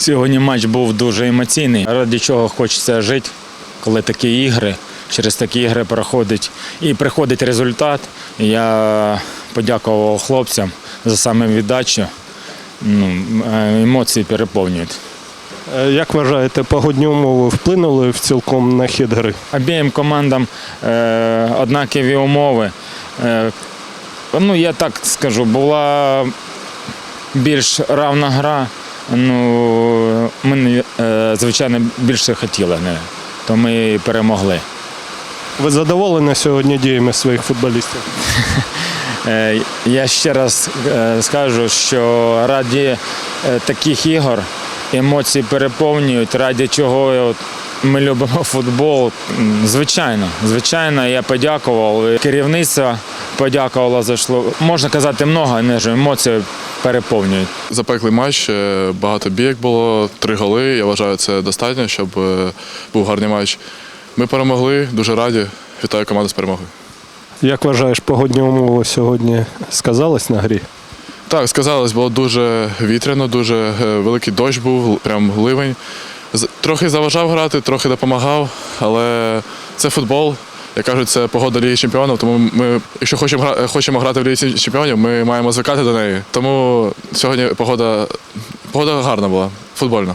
Сьогодні матч був дуже емоційний. Ради чого хочеться жити, коли такі ігри, через такі ігри проходить і приходить результат. Я подякував хлопцям за саме віддачу. Ну, е, емоції переповнюють. Е, Як вважаєте, погодні умови вплинули в цілком на хід гри? Обієм командам е, однакові умови. Ну, я так скажу, була більш равна гра. Ну, ми, е, звичайно, більше хотіли, то ми перемогли. Ви задоволені сьогодні діями своїх футболістів? Е, Я ще раз е, скажу, що раді таких ігор емоції переповнюють, раді чого ми любимо футбол. Звичайно, звичайно, я подякував. Керівництво подякувало за шло. Можна казати много, не ж емоції переповнюють. Запеклий матч, е, багато бійок було, три голи. Я вважаю, це достатньо, щоб е, був гарний матч. Ми перемогли, дуже раді. Вітаю команду з перемогою. Як вважаєш, погодні умови сьогодні сказались на грі? Так, сказалось, було дуже вітряно, дуже е, великий дощ був, прям ливень. Трохи заважав грати, трохи допомагав, але це футбол. Як кажуть, це погода Ліги Чемпіонів, тому ми, якщо хочемо, хочемо грати в Лігі Чемпіонів, ми маємо звикати до неї. Тому сьогодні погода, погода гарна була, футбольна.